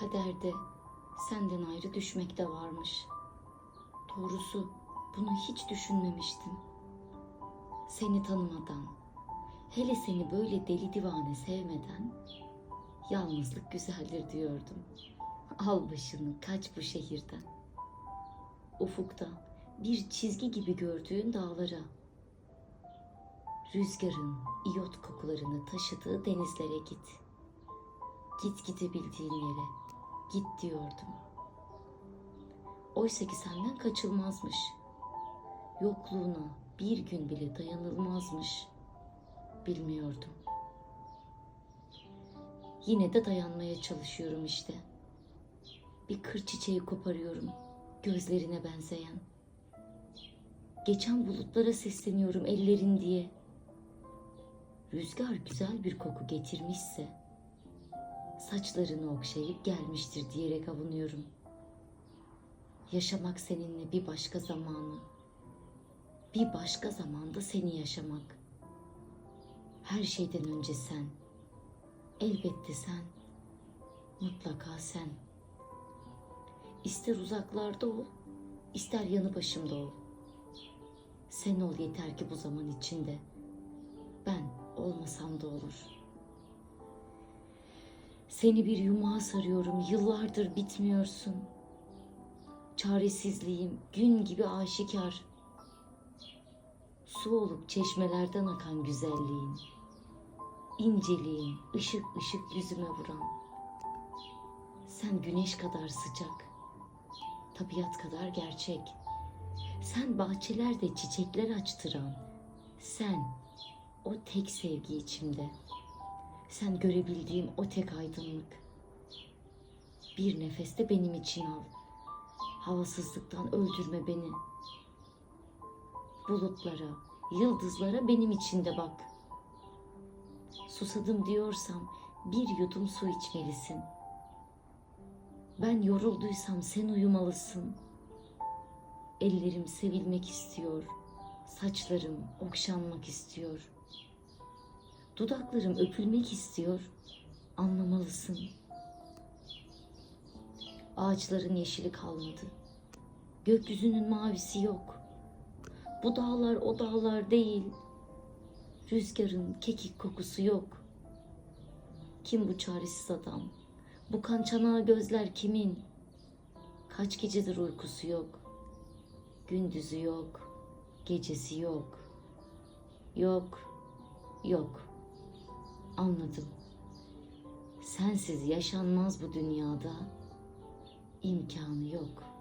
Kaderde senden ayrı düşmek de varmış. Doğrusu bunu hiç düşünmemiştim. Seni tanımadan, hele seni böyle deli divane sevmeden yalnızlık güzeldir diyordum. Al başını kaç bu şehirden. Ufukta bir çizgi gibi gördüğün dağlara, rüzgarın iyot kokularını taşıdığı denizlere git. Git gidebildiğin yere, git diyordum. Oysa ki senden kaçılmazmış. Yokluğuna bir gün bile dayanılmazmış. Bilmiyordum. Yine de dayanmaya çalışıyorum işte. Bir kır çiçeği koparıyorum gözlerine benzeyen. Geçen bulutlara sesleniyorum ellerin diye. Rüzgar güzel bir koku getirmişse saçlarını okşayıp gelmiştir diyerek avunuyorum. Yaşamak seninle bir başka zamanı, bir başka zamanda seni yaşamak. Her şeyden önce sen, elbette sen, mutlaka sen. İster uzaklarda ol, ister yanı başımda ol. Sen ol yeter ki bu zaman içinde. Ben olmasam da olur. Seni bir yumağa sarıyorum, yıllardır bitmiyorsun. Çaresizliğim gün gibi aşikar. Su olup çeşmelerden akan güzelliğin. İnceliğin ışık ışık yüzüme vuran. Sen güneş kadar sıcak, tabiat kadar gerçek. Sen bahçelerde çiçekler açtıran, sen o tek sevgi içimde. Sen görebildiğim o tek aydınlık. Bir nefeste benim için al. Havasızlıktan öldürme beni. Bulutlara, yıldızlara benim için de bak. Susadım diyorsam bir yudum su içmelisin. Ben yorulduysam sen uyumalısın. Ellerim sevilmek istiyor. Saçlarım okşanmak istiyor. Dudaklarım öpülmek istiyor. Anlamalısın. Ağaçların yeşili kalmadı. Gökyüzünün mavisi yok. Bu dağlar o dağlar değil. Rüzgarın kekik kokusu yok. Kim bu çaresiz adam? Bu kan çanağı gözler kimin? Kaç gecedir uykusu yok. Gündüzü yok. Gecesi yok. Yok. Yok. Anladım. Sensiz yaşanmaz bu dünyada. İmkanı yok.''